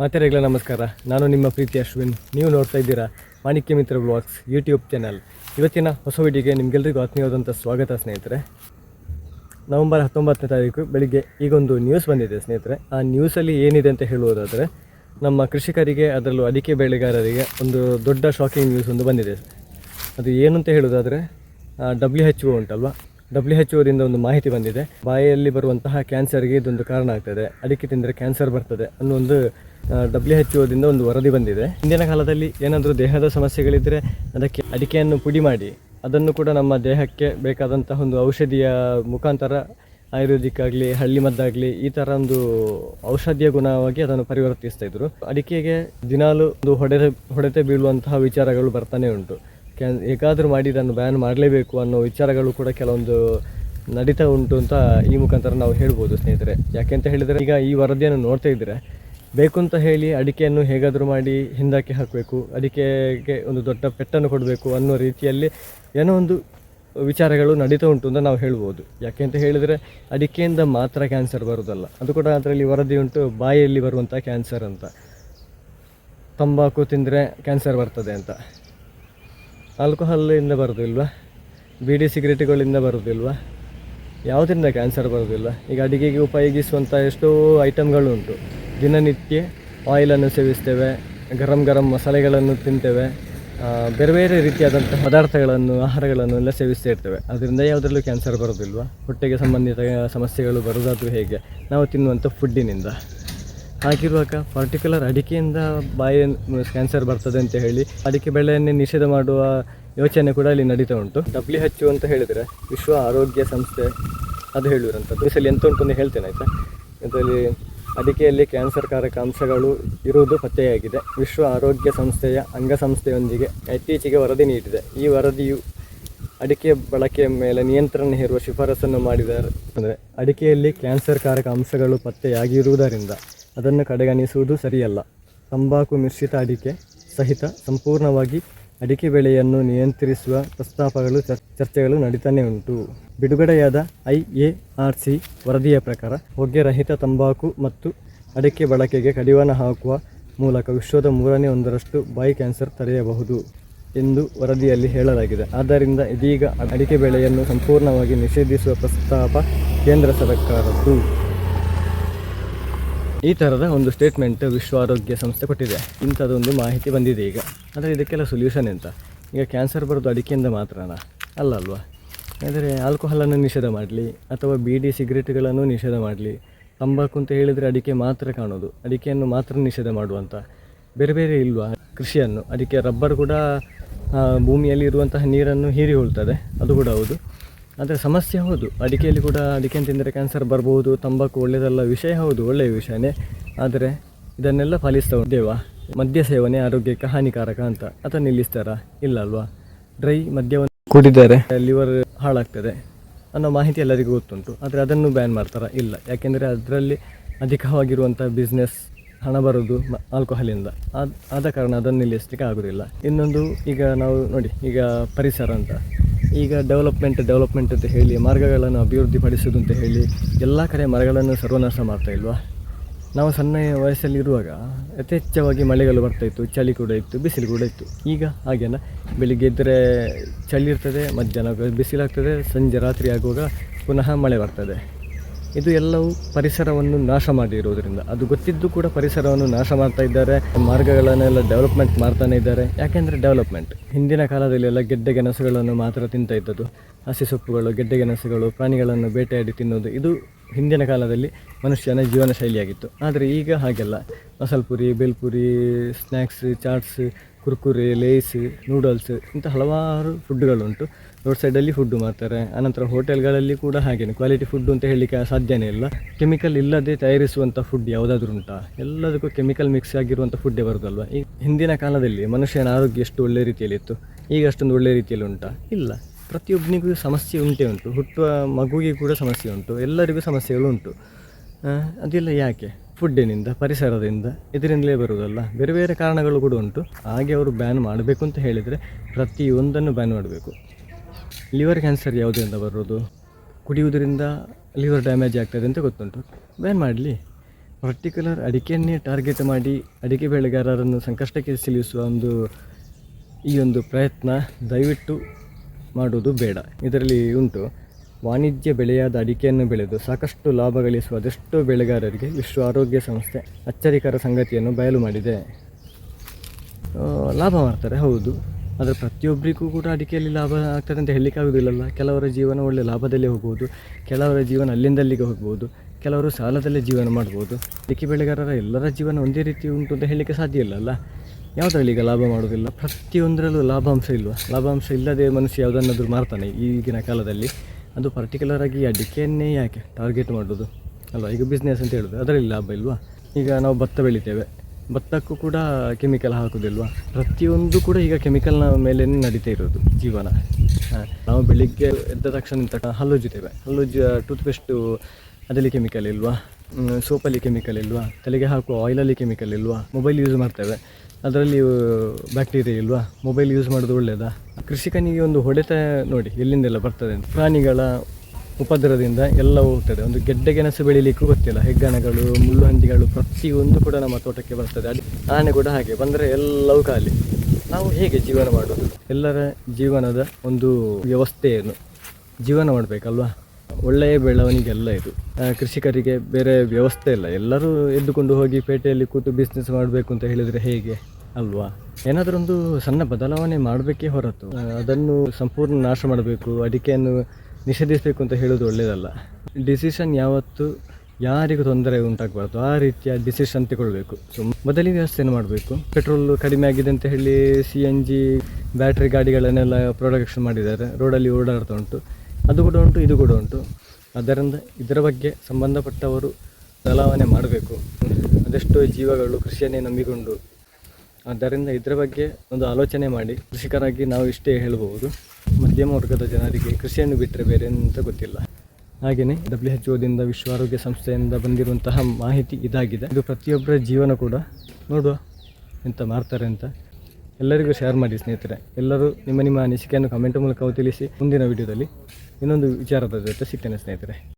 ಮಾತೆರೆಗಳ ನಮಸ್ಕಾರ. ನಾನು ನಿಮ್ಮ ಪ್ರೀತಿ ಅಶ್ವಿನ್. ನೀವು ನೋಡ್ತಾ ಇದ್ದೀರಾ ಮಾಣಿಕ್ಯ ಮಿತ್ರ ಬ್ಲಾಗ್ಸ್ ಯೂಟ್ಯೂಬ್ ಚಾನಲ್ ಇವತ್ತಿನ ಹೊಸ ವಿಡಿಯೋಗೆ ನಿಮಗೆಲ್ಲರಿಗೂ ಆತ್ಮೀಯವಾದಂಥ ಸ್ವಾಗತ, ಸ್ನೇಹಿತರೆ. ನವೆಂಬರ್ ಹತ್ತೊಂಬತ್ತನೇ ತಾರೀಕು ಬೆಳಿಗ್ಗೆ ಈಗೊಂದು ನ್ಯೂಸ್ ಬಂದಿದೆ, ಸ್ನೇಹಿತರೆ. ಆ ನ್ಯೂಸಲ್ಲಿ ಏನಿದೆ ಅಂತ ಹೇಳುವುದಾದರೆ, ನಮ್ಮ ಕೃಷಿಕರಿಗೆ, ಅದರಲ್ಲೂ ಅಡಿಕೆ ಬೆಳೆಗಾರರಿಗೆ ಒಂದು ದೊಡ್ಡ ಶಾಕಿಂಗ್ ನ್ಯೂಸ್ ಒಂದು ಬಂದಿದೆ. ಅದು ಏನು ಅಂತ ಹೇಳೋದಾದರೆ ಡಬ್ಲ್ಯೂ ಹೆಚ್ ಒ ಉಂಟಲ್ವಾ? ಡಬ್ಲ್ಯೂ ಹೆಚ್ ಒದಿಂದ ಒಂದು ಮಾಹಿತಿ ಬಂದಿದೆ. ಬಾಯಲ್ಲಿ ಬರುವಂತಹ ಕ್ಯಾನ್ಸರ್ಗೆ ಇದೊಂದು ಕಾರಣ ಆಗ್ತದೆ. ಅಡಿಕೆ ತಿಂದರೆ ಕ್ಯಾನ್ಸರ್ ಬರ್ತದೆ ಅನ್ನೋ ಒಂದು ಡಬ್ಲ್ಯೂ ಎಚ್ ಒದಿಂದ ಒಂದು ವರದಿ ಬಂದಿದೆ. ಹಿಂದಿನ ಕಾಲದಲ್ಲಿ ಏನಾದರೂ ದೇಹದ ಸಮಸ್ಯೆಗಳಿದ್ದರೆ ಅದಕ್ಕೆ ಅಡಿಕೆಯನ್ನು ಪುಡಿ ಮಾಡಿ, ಅದನ್ನು ಕೂಡ ನಮ್ಮ ದೇಹಕ್ಕೆ ಬೇಕಾದಂತಹ ಒಂದು ಔಷಧಿಯ ಮುಖಾಂತರ ಆಯುರ್ವೇದಿಕ್ ಆಗಲಿ ಹಳ್ಳಿ ಮದ್ದಾಗಲಿ ಈ ಥರ ಒಂದು ಔಷಧಿಯ ಗುಣವಾಗಿ ಅದನ್ನು ಪರಿವರ್ತಿಸ್ತಾ ಇದ್ರು. ಅಡಿಕೆಗೆ ದಿನಾಲು ಒಂದು ಹೊಡೆದ, ಹೊಡೆತ ಬೀಳುವಂತಹ ವಿಚಾರಗಳು ಬರ್ತಾನೆ ಉಂಟು. ಕ್ಯಾನ್ ಮಾಡಿ ಇದನ್ನು ಬ್ಯಾನ್ ಮಾಡಲೇಬೇಕು ಅನ್ನೋ ವಿಚಾರಗಳು ಕೂಡ ಕೆಲವೊಂದು ನಡೀತಾ ಉಂಟು ಅಂತ ಈ ಮುಖಾಂತರ ನಾವು ಹೇಳ್ಬೋದು ಸ್ನೇಹಿತರೆ. ಯಾಕೆಂತ ಹೇಳಿದರೆ ಈಗ ಈ ವರದಿಯನ್ನು ನೋಡ್ತಾ ಇದ್ದರೆ ಬೇಕು ಅಂತ ಹೇಳಿ ಅಡಿಕೆಯನ್ನು ಹೇಗಾದರೂ ಮಾಡಿ ಹಿಂದಕ್ಕೆ ಹಾಕಬೇಕು, ಅಡಿಕೆಗೆ ಒಂದು ದೊಡ್ಡ ಪೆಟ್ಟನ್ನು ಕೊಡಬೇಕು ಅನ್ನೋ ರೀತಿಯಲ್ಲಿ ಏನೋ ಒಂದು ವಿಚಾರಗಳು ನಡೀತಾ ಉಂಟು ಅಂತ ನಾವು ಹೇಳ್ಬೋದು. ಯಾಕೆ ಅಂತ ಹೇಳಿದರೆ ಅಡಿಕೆಯಿಂದ ಮಾತ್ರ ಕ್ಯಾನ್ಸರ್ ಬರೋದಲ್ಲ ಅದು ಕೂಡ ಅದರಲ್ಲಿ ವರದಿ ಉಂಟು, ಬಾಯಲ್ಲಿ ಬರುವಂಥ ಕ್ಯಾನ್ಸರ್ ಅಂತ. ತಂಬಾಕು ತಿಂದರೆ ಕ್ಯಾನ್ಸರ್ ಬರ್ತದೆ ಅಂತ. ಆಲ್ಕೋಹಾಲಿಂದ ಬರೋದಿಲ್ವಾ? ಬೀಡಿ ಸಿಗರೇಟುಗಳಿಂದ ಬರೋದಿಲ್ವಾ? ಯಾವುದರಿಂದ ಕ್ಯಾನ್ಸರ್ ಬರೋದಿಲ್ಲ? ಈಗ ಅಡಿಗೆಗೆ ಉಪಯೋಗಿಸುವಂಥ ಎಷ್ಟೋ ಐಟಮ್ಗಳು ಉಂಟು. ದಿನನಿತ್ಯ ಆಯಿಲನ್ನು ಸೇವಿಸ್ತೇವೆ, ಗರಂ ಗರಂ ಮಸಾಲೆಗಳನ್ನು ತಿಂತೇವೆ ಬೇರೆ ಬೇರೆ ರೀತಿಯಾದಂಥ ಪದಾರ್ಥಗಳನ್ನು, ಆಹಾರಗಳನ್ನು ಎಲ್ಲ ಸೇವಿಸ್ತಾ ಇರ್ತೇವೆ. ಅದರಿಂದ ಯಾವುದರಲ್ಲೂ ಕ್ಯಾನ್ಸರ್ ಬರೋದಿಲ್ವಾ? ಹೊಟ್ಟೆಗೆ ಸಂಬಂಧಿತ ಸಮಸ್ಯೆಗಳು ಬರೋದಾದರೂ ಹೇಗೆ? ನಾವು ತಿನ್ನುವಂಥ ಫುಡ್ಡಿನಿಂದ ಹಾಗಿರುವಾಗ ಪರ್ಟಿಕ್ಯುಲರ್ ಅಡಿಕೆಯಿಂದ ಬಾಯಿ ಕ್ಯಾನ್ಸರ್ ಬರ್ತದೆ ಅಂತ ಹೇಳಿ, ಅಡಿಕೆ ಬೆಳೆಯನ್ನೇ ನಿಷೇಧ ಮಾಡುವ ಯೋಚನೆ ಕೂಡ ಅಲ್ಲಿ ನಡೀತಾ ಉಂಟು. ಡಬ್ಲ್ಯೂ ಹೆಚ್ ಅಂತ ಹೇಳಿದರೆ ವಿಶ್ವ ಆರೋಗ್ಯ ಸಂಸ್ಥೆ, ಅದು ಹೇಳಿರುವಂಥದ್ದು ಇಸಲ್ಲಿ ಎಂತ ಉಂಟು ಅಂತ ಹೇಳ್ತೇನೆ, ಆಯಿತಾ? ಇದರಲ್ಲಿ ಅಡಿಕೆಯಲ್ಲಿ ಕ್ಯಾನ್ಸರ್ಕಾರಕ ಅಂಶಗಳು ಇರುವುದು ಪತ್ತೆಯಾಗಿದೆ. ವಿಶ್ವ ಆರೋಗ್ಯ ಸಂಸ್ಥೆಯ ಅಂಗಸಂಸ್ಥೆಯೊಂದಿಗೆ ಇತ್ತೀಚೆಗೆ ವರದಿ ನೀಡಿದೆ. ಈ ವರದಿಯು ಅಡಿಕೆ ಬಳಕೆಯ ಮೇಲೆ ನಿಯಂತ್ರಣ ಹೇರುವ ಶಿಫಾರಸನ್ನು ಮಾಡಿದ್ದಾರೆ. ಅಂದರೆ ಅಡಿಕೆಯಲ್ಲಿ ಕ್ಯಾನ್ಸರ್ಕಾರಕ ಅಂಶಗಳು ಪತ್ತೆಯಾಗಿರುವುದರಿಂದ ಅದನ್ನು ಕಡೆಗಣಿಸುವುದು ಸರಿಯಲ್ಲ. ತಂಬಾಕು, ಮಿಶ್ರಿತ ಅಡಿಕೆ ಸಹಿತ ಸಂಪೂರ್ಣವಾಗಿ ಅಡಿಕೆ ಬೆಳೆಯನ್ನು ನಿಯಂತ್ರಿಸುವ ಪ್ರಸ್ತಾಪಗಳು, ಚರ್- ಚರ್ಚೆಗಳು ನಡೀತಾನೆ ಉಂಟು. ಬಿಡುಗಡೆಯಾದ ಐ ಎ ಆರ್ ಸಿ ವರದಿಯ ಪ್ರಕಾರ, ಹೊಗೆರಹಿತ ತಂಬಾಕು ಮತ್ತು ಅಡಿಕೆ ಬಳಕೆಗೆ ಕಡಿವಾಣ ಹಾಕುವ ಮೂಲಕ ವಿಶ್ವದ ಮೂರನೇ ಒಂದರಷ್ಟು ಬಾಯಿ ಕ್ಯಾನ್ಸರ್ ತಡೆಯಬಹುದು ಎಂದು ವರದಿಯಲ್ಲಿ ಹೇಳಲಾಗಿದೆ. ಆದ್ದರಿಂದ ಇದೀಗ ಅಡಿಕೆ ಬೆಳೆಯನ್ನು ಸಂಪೂರ್ಣವಾಗಿ ನಿಷೇಧಿಸುವ ಪ್ರಸ್ತಾಪ ಕೇಂದ್ರ ಸರ್ಕಾರದ್ದು. ಈ ಥರದ ಒಂದು ಸ್ಟೇಟ್ಮೆಂಟ್ ವಿಶ್ವ ಆರೋಗ್ಯ ಸಂಸ್ಥೆ ಕೊಟ್ಟಿದೆ. ಇಂಥದ್ದೊಂದು ಮಾಹಿತಿ ಬಂದಿದೆ ಈಗ. ಆದರೆ ಇದಕ್ಕೆಲ್ಲ ಸೊಲ್ಯೂಷನ್ ಎಂತ? ಈಗ ಕ್ಯಾನ್ಸರ್ ಬರೋದು ಅಡಿಕೆಯಿಂದ ಮಾತ್ರನಾ? ಅಲ್ಲ ಅಲ್ವಾ? ಆದರೆ ಆಲ್ಕೋಹಾಲನ್ನು ನಿಷೇಧ ಮಾಡಲಿ, ಅಥವಾ ಬೀಡಿ ಸಿಗರೇಟ್ಗಳನ್ನು ನಿಷೇಧ ಮಾಡಲಿ. ತಂಬಾಕು ಅಂತ ಹೇಳಿದರೆ ಅಡಿಕೆ ಮಾತ್ರ ಕಾಣೋದು. ಅಡಿಕೆಯನ್ನು ಮಾತ್ರ ನಿಷೇಧ ಮಾಡುವಂಥ ಬೇರೆ ಬೇರೆ ಇಲ್ವಾ? ಕೃಷಿಯನ್ನು. ಅದಕ್ಕೆ ರಬ್ಬರ್ ಕೂಡ ಭೂಮಿಯಲ್ಲಿ ಇರುವಂತಹ ನೀರನ್ನು ಹೀರಿಕೊಳ್ತದೆ ಅದು ಕೂಡ ಹೌದು. ಆದರೆ ಸಮಸ್ಯೆ ಹೌದು. ಅಡಿಕೆಯಲ್ಲಿ ಕೂಡ ಅಡಿಕೆ ತಿಂದರೆ ಕ್ಯಾನ್ಸರ್ ಬರ್ಬೋದು, ತಂಬಾಕು ಒಳ್ಳೆಯದಲ್ಲ ವಿಷಯ ಹೌದು, ಒಳ್ಳೆಯ ವಿಷಯನೇ. ಆದರೆ ಇದನ್ನೆಲ್ಲ ಪಾಲಿಸ್ತಾ ದೇವ, ಮದ್ಯ ಸೇವನೆ ಆರೋಗ್ಯಕ್ಕೆ ಹಾನಿಕಾರಕ ಅಂತ. ಅಥವಾ ನಿಲ್ಲಿಸ್ತಾರಾ? ಇಲ್ಲ ಅಲ್ವಾ? ಡ್ರೈ ಮದ್ಯವನ್ನು ಕುಡಿದರೆ ಲಿವರ್ ಹಾಳಾಗ್ತದೆ ಅನ್ನೋ ಮಾಹಿತಿ ಎಲ್ಲರಿಗೂ ಗೊತ್ತುಂಟು. ಆದರೆ ಅದನ್ನು ಬ್ಯಾನ್ ಮಾಡ್ತಾರಾ? ಇಲ್ಲ. ಯಾಕೆಂದರೆ ಅದರಲ್ಲಿ ಅಧಿಕವಾಗಿರುವಂಥ ಬಿಸ್ನೆಸ್ ಹಣ ಬರೋದು ಆಲ್ಕೋಹಾಲಿಂದ ಆದ ಕಾರಣ ಅದನ್ನು ನಿಲ್ಲಿಸಲಿಕ್ಕೆ ಆಗೋದಿಲ್ಲ. ಇನ್ನೊಂದು ಈಗ ನಾವು ನೋಡಿ, ಈಗ ಪರಿಸರ ಅಂತ. ಈಗ ಡೆವಲಪ್ಮೆಂಟ್ ಡೆವಲಪ್ಮೆಂಟ್ ಅಂತ ಹೇಳಿ, ಮಾರ್ಗಗಳನ್ನು ಅಭಿವೃದ್ಧಿಪಡಿಸೋದು ಅಂತ ಹೇಳಿ, ಎಲ್ಲ ಕಡೆ ಮರಗಳನ್ನು ಸರ್ವನಾಶ ಮಾಡ್ತಾ ಇಲ್ವಾ? ನಾವು ಸಣ್ಣ ವಯಸ್ಸಲ್ಲಿ ಇರುವಾಗ ಯಥೇಚ್ಛವಾಗಿ ಮಳೆಗಳು ಬರ್ತಾಯಿತ್ತು ಚಳಿ ಕೂಡ ಇತ್ತು, ಬಿಸಿಲು ಕೂಡ ಇತ್ತು. ಈಗ ಹಾಗೇನ ಬೆಳಿಗ್ಗೆ ಇದ್ದರೆ ಚಳಿ ಇರ್ತದೆ, ಮಧ್ಯಾಹ್ನ ಬಿಸಿಲಾಗ್ತದೆ, ಸಂಜೆ ರಾತ್ರಿ ಆಗುವಾಗ ಪುನಃ ಮಳೆ ಬರ್ತದೆ. ಇದು ಎಲ್ಲವೂ ಪರಿಸರವನ್ನು ನಾಶ ಮಾಡಿರುವುದರಿಂದ ಅದು ಗೊತ್ತಿದ್ದು ಕೂಡ ಪರಿಸರವನ್ನು ನಾಶ ಮಾಡ್ತಾ ಇದ್ದಾರೆ. ಮಾರ್ಗಗಳನ್ನೆಲ್ಲ ಡೆವಲಪ್ಮೆಂಟ್ ಮಾಡ್ತಾನೆ ಇದ್ದಾರೆ. ಯಾಕೆಂದರೆ ಡೆವಲಪ್ಮೆಂಟ್ ಹಿಂದಿನ ಕಾಲದಲ್ಲಿ ಎಲ್ಲ ಗೆಡ್ಡೆ ಗೆಣಸುಗಳನ್ನು ಮಾತ್ರ ತಿಂತ ಇದ್ದದ್ದು. ಹಸಿ ಸೊಪ್ಪುಗಳು, ಗೆಡ್ಡೆ ಗೆಣಸುಗಳು, ಪ್ರಾಣಿಗಳನ್ನು ಬೇಟೆಯಾಡಿ ತಿನ್ನೋದು. ಇದು ಹಿಂದಿನ ಕಾಲದಲ್ಲಿ ಮನುಷ್ಯನ ಜೀವನ ಶೈಲಿಯಾಗಿತ್ತು. ಆದರೆ ಈಗ ಹಾಗೆಲ್ಲ. Masalpuri, bhelpuri snacks chaats Kurkure Lay's noodles ಇಂಥ ಹಲವಾರು ಫುಡ್ಡುಗಳುಂಟು ರೋಡ್ ಸೈಡಲ್ಲಿ ಫುಡ್ಡು ಮಾಡ್ತಾರೆ ಆನಂತರ ಹೋಟೆಲ್ಗಳಲ್ಲಿ ಕೂಡ ಹಾಗೇನೆ ಕ್ವಾಲಿಟಿ ಫುಡ್ ಅಂತ ಹೇಳಲಿಕ್ಕೆ ಸಾಧ್ಯನೇ ಇಲ್ಲ. ಕೆಮಿಕಲ್ ಇಲ್ಲದೆ ತಯಾರಿಸುವಂಥ ಫುಡ್ ಯಾವುದಾದ್ರೂ ಉಂಟಾ? ಎಲ್ಲದಕ್ಕೂ ಕೆಮಿಕಲ್ ಮಿಕ್ಸ್ ಆಗಿರುವಂಥ ಫುಡ್ಡೇ ಬರೋದಲ್ವ? ಈ ಹಿಂದಿನ ಕಾಲದಲ್ಲಿ ಮನುಷ್ಯನ ಆರೋಗ್ಯ ಎಷ್ಟು ಒಳ್ಳೆ ರೀತಿಯಲ್ಲಿತ್ತು? ಈಗ ಅಷ್ಟೊಂದು ಒಳ್ಳೆ ರೀತಿಯಲ್ಲಿ ಉಂಟಾ? ಇಲ್ಲ. ಪ್ರತಿಯೊಬ್ಬನಿಗೂ ಸಮಸ್ಯೆ ಉಂಟೇ ಉಂಟು. ಹುಟ್ಟುವ ಮಗುವಿಗೆ ಕೂಡ ಸಮಸ್ಯೆ ಉಂಟು. ಎಲ್ಲರಿಗೂ ಸಮಸ್ಯೆಗಳು ಉಂಟು. ಅದೆಲ್ಲ ಯಾಕೆ? ಫುಡ್ಡಿನಿಂದ ಪರಿಸರದಿಂದ ಇದರಿಂದಲೇ ಬರುವುದಲ್ಲ ಬೇರೆ ಬೇರೆ ಕಾರಣಗಳು ಕೂಡ ಉಂಟು. ಹಾಗೆ ಅವರು ಬ್ಯಾನ್ ಮಾಡಬೇಕು ಅಂತ ಹೇಳಿದರೆ ಪ್ರತಿಯೊಂದನ್ನು ಬ್ಯಾನ್ ಮಾಡಬೇಕು. ಲಿವರ್ ಕ್ಯಾನ್ಸರ್ ಯಾವುದರಿಂದ ಬರೋದು ಕುಡಿಯುವುದರಿಂದ ಲಿವರ್ ಡ್ಯಾಮೇಜ್ ಆಗ್ತದೆ ಅಂತ ಗೊತ್ತುಂಟು. ಬ್ಯಾನ್ ಮಾಡಲಿ. ಪರ್ಟಿಕ್ಯುಲರ್ ಅಡಿಕೆಯನ್ನೇ ಟಾರ್ಗೆಟ್ ಮಾಡಿ ಅಡಿಕೆ ಬೆಳೆಗಾರರನ್ನು ಸಂಕಷ್ಟಕ್ಕೆ ಸಿಲುಕಿಸುವ ಒಂದು ಈ ಒಂದು ಪ್ರಯತ್ನ ದಯವಿಟ್ಟು ಮಾಡುವುದು ಬೇಡ. ಇದರಲ್ಲಿ ಉಂಟು. ವಾಣಿಜ್ಯ ಬೆಳೆಯಾದ ಅಡಿಕೆಯನ್ನು ಬೆಳೆದು ಸಾಕಷ್ಟು ಲಾಭ ಗಳಿಸುವ ಅದೆಷ್ಟೋ ಬೆಳೆಗಾರರಿಗೆ ವಿಶ್ವ ಆರೋಗ್ಯ ಸಂಸ್ಥೆ ಅಚ್ಚರಿಕರ ಸಂಗತಿಯನ್ನು ಬಯಲು ಮಾಡಿದೆ. ಲಾಭ ಮಾಡ್ತಾರೆ, ಹೌದು. ಆದರೆ ಪ್ರತಿಯೊಬ್ಬರಿಗೂ ಕೂಡ ಅಡಿಕೆಯಲ್ಲಿ ಲಾಭ ಆಗ್ತದೆ ಅಂತ ಹೇಳಲಿಕ್ಕೆ ಆಗೋದಿಲ್ಲಲ್ಲ. ಕೆಲವರ ಜೀವನ ಒಳ್ಳೆ ಲಾಭದಲ್ಲೇ ಹೋಗ್ಬೋದು, ಕೆಲವರ ಜೀವನ ಅಲ್ಲಿಂದಲ್ಲಿಗೆ ಹೋಗ್ಬೋದು, ಕೆಲವರು ಸಾಲದಲ್ಲೇ ಜೀವನ ಮಾಡ್ಬೋದು. ಅಡಿಕೆ ಬೆಳೆಗಾರರ ಎಲ್ಲರ ಜೀವನ ಒಂದೇ ರೀತಿ ಉಂಟು ಅಂತ ಹೇಳಲಿಕ್ಕೆ ಸಾಧ್ಯ ಇಲ್ಲಲ್ಲ ಯಾವುದರಲ್ಲಿ ಈಗ ಲಾಭ ಮಾಡೋದಿಲ್ಲ ಪ್ರತಿಯೊಂದರಲ್ಲೂ ಲಾಭಾಂಶ ಇಲ್ವಾ? ಲಾಭಾಂಶ ಇಲ್ಲದೆ ಮನುಷ್ಯ ಯಾವುದನ್ನಾದರೂ ಮಾರ್ತಾನೆ ಈಗಿನ ಕಾಲದಲ್ಲಿ. ಅದು ಪರ್ಟಿಕ್ಯುಲರ್ ಆಗಿ ಅಡಿಕೆಯನ್ನೇ ಯಾಕೆ ಟಾರ್ಗೆಟ್ ಮಾಡೋದು ಅಲ್ವಾ? ಈಗ ಬಿಸ್ನೆಸ್ ಅಂತ ಹೇಳೋದು, ಅದರಲ್ಲಿ ಲಾಭ ಇಲ್ವಾ? ಈಗ ನಾವು ಭತ್ತ ಬೆಳಿತೇವೆ. ಭತ್ತಕ್ಕೂ ಕೂಡ ಕೆಮಿಕಲ್ ಹಾಕೋದಿಲ್ವಾ? ಪ್ರತಿಯೊಂದು ಕೂಡ ಈಗ ಕೆಮಿಕಲ್ನ ಮೇಲೆ ನಡೀತಾ ಇರೋದು ಜೀವನ. ನಾವು ಬೆಳಿಗ್ಗೆ ಎದ್ದ ತಕ್ಷಣ ತಕ್ಷಣ ಹಲ್ಲುಜ್ಜುತ್ತೇವೆ ಹಲ್ಲುಜ್ಜ ಟೂತ್ಪೇಸ್ಟು ಅದರಲ್ಲಿ ಕೆಮಿಕಲ್ ಇಲ್ವಾ? ಸೋಪಲ್ಲಿ ಕೆಮಿಕಲ್ ಇಲ್ವಾ? ತಲೆಗೆ ಹಾಕುವ ಆಯಿಲಲ್ಲಿ ಕೆಮಿಕಲ್ ಇಲ್ವಾ? ಮೊಬೈಲ್ ಯೂಸ್ ಮಾಡ್ತೇವೆ. ಅದರಲ್ಲಿ ಬ್ಯಾಕ್ಟೀರಿಯಾ ಇಲ್ವಾ? ಮೊಬೈಲ್ ಯೂಸ್ ಮಾಡೋದು ಒಳ್ಳೆಯದಾ ಕೃಷಿಕನಿಗೆ ಒಂದು ಹೊಡೆತ ನೋಡಿ, ಎಲ್ಲಿಂದೆಲ್ಲ ಬರ್ತದೆ ಪ್ರಾಣಿಗಳ ಉಪದ್ರವದಿಂದ ಎಲ್ಲ ಹೋಗ್ತದೆ. ಒಂದು ಗೆಡ್ಡೆ ಗೆಣಸು ಬೆಳೀಲಿಕ್ಕೂ ಗೊತ್ತಿಲ್ಲ. ಹೆಗ್ಗಣಗಳು, ಮುಳ್ಳುಹಂದಿಗಳು ಪ್ರತಿಯೊಂದು ಕೂಡ ನಮ್ಮ ತೋಟಕ್ಕೆ ಬರ್ತದೆ. ಅದು ಆನೆ ಕೂಡ ಹಾಗೆ ಬಂದರೆ ಎಲ್ಲವೂ ಖಾಲಿ. ನಾವು ಹೇಗೆ ಜೀವನ ಮಾಡೋದು? ಎಲ್ಲರ ಜೀವನದ ಒಂದು ವ್ಯವಸ್ಥೆಯನ್ನು ಜೀವನ ಮಾಡಬೇಕಲ್ವಾ? ಒಳ್ಳೆಯ ಬೆಳವಣಿಗೆ ಎಲ್ಲ ಇದು ಕೃಷಿಕರಿಗೆ ಬೇರೆ ವ್ಯವಸ್ಥೆ ಇಲ್ಲ. ಎಲ್ಲರೂ ಎದ್ದುಕೊಂಡು ಹೋಗಿ ಪೇಟೆಯಲ್ಲಿ ಕೂತು ಬಿಸ್ನೆಸ್ ಮಾಡಬೇಕು ಅಂತ ಹೇಳಿದರೆ ಹೇಗೆ? ಅಲ್ವಾ? ಏನಾದರೂ ಒಂದು ಸಣ್ಣ ಬದಲಾವಣೆ ಮಾಡಬೇಕೇ ಹೊರತು. ಅದನ್ನು ಸಂಪೂರ್ಣ ನಾಶ ಮಾಡಬೇಕು. ಅಡಿಕೆಯನ್ನು ನಿಷೇಧಿಸಬೇಕು ಅಂತ ಹೇಳೋದು ಒಳ್ಳೆಯದಲ್ಲ ಡಿಸಿಷನ್ ಯಾವತ್ತು, ಯಾರಿಗೂ ತೊಂದರೆ ಉಂಟಾಗಬಾರ್ದು. ಆ ರೀತಿಯ ಡಿಸಿಷನ್ ತಗೊಳ್ಬೇಕು. ಸೊ ವ್ಯವಸ್ಥೆ ವ್ಯವಸ್ಥೆಯನ್ನು ಮಾಡಬೇಕು. ಪೆಟ್ರೋಲ್ ಕಡಿಮೆ ಆಗಿದೆ ಅಂತ ಹೇಳಿ ಸಿ ಎನ್ ಜಿ ಬ್ಯಾಟ್ರಿ ಗಾಡಿಗಳನ್ನೆಲ್ಲ ಪ್ರೊಡಕ್ಷನ್ ಮಾಡಿದ್ದಾರೆ. ರೋಡಲ್ಲಿ ಓಡಾಡ್ತಾ ಉಂಟು. ಅದು ಕೂಡ ಉಂಟು, ಇದು ಕೂಡ ಉಂಟು. ಅದರಿಂದ ಇದರ ಬಗ್ಗೆ ಸಂಬಂಧಪಟ್ಟವರು ಬದಲಾವಣೆ ಮಾಡಬೇಕು. ಅದೆಷ್ಟೋ ಜೀವಗಳು ಕೃಷಿಯನ್ನೇ ನಂಬಿಕೊಂಡು. ಆದ್ದರಿಂದ ಇದರ ಬಗ್ಗೆ ಒಂದು ಆಲೋಚನೆ ಮಾಡಿ. ಕೃಷಿಕರಾಗಿ ನಾವು ಇಷ್ಟೇ ಹೇಳಬಹುದು. ಮಧ್ಯಮ ವರ್ಗದ ಜನರಿಗೆ ಕೃಷಿಯನ್ನು ಬಿಟ್ಟರೆ ಬೇರೆ ಅಂತ ಗೊತ್ತಿಲ್ಲ. ಹಾಗೆಯೇ ಡಬ್ಲ್ಯೂ ಎಚ್ ಒದಿಂದ ವಿಶ್ವ ಆರೋಗ್ಯ ಸಂಸ್ಥೆಯಿಂದ ಬಂದಿರುವಂತಹ ಮಾಹಿತಿ ಇದಾಗಿದೆ. ಇದು ಪ್ರತಿಯೊಬ್ಬರ ಜೀವನ ಕೂಡ. ನೋಡುವ ಎಂತ ಮಾಡ್ತಾರೆ ಅಂತ ಎಲ್ಲರಿಗೂ ಶೇರ್ ಮಾಡಿ ಸ್ನೇಹಿತರೆ. ಎಲ್ಲರೂ ನಿಮ್ಮ ನಿಮ್ಮ ಅನಿಸಿಕೆಯನ್ನು ಕಮೆಂಟ್ ಮೂಲಕ ತಿಳಿಸಿ. ಮುಂದಿನ ವಿಡಿಯೋದಲ್ಲಿ ಇನ್ನೊಂದು ವಿಚಾರದ ಜೊತೆ ಸಿಗ್ತೇನೆ ಸ್ನೇಹಿತರೆ.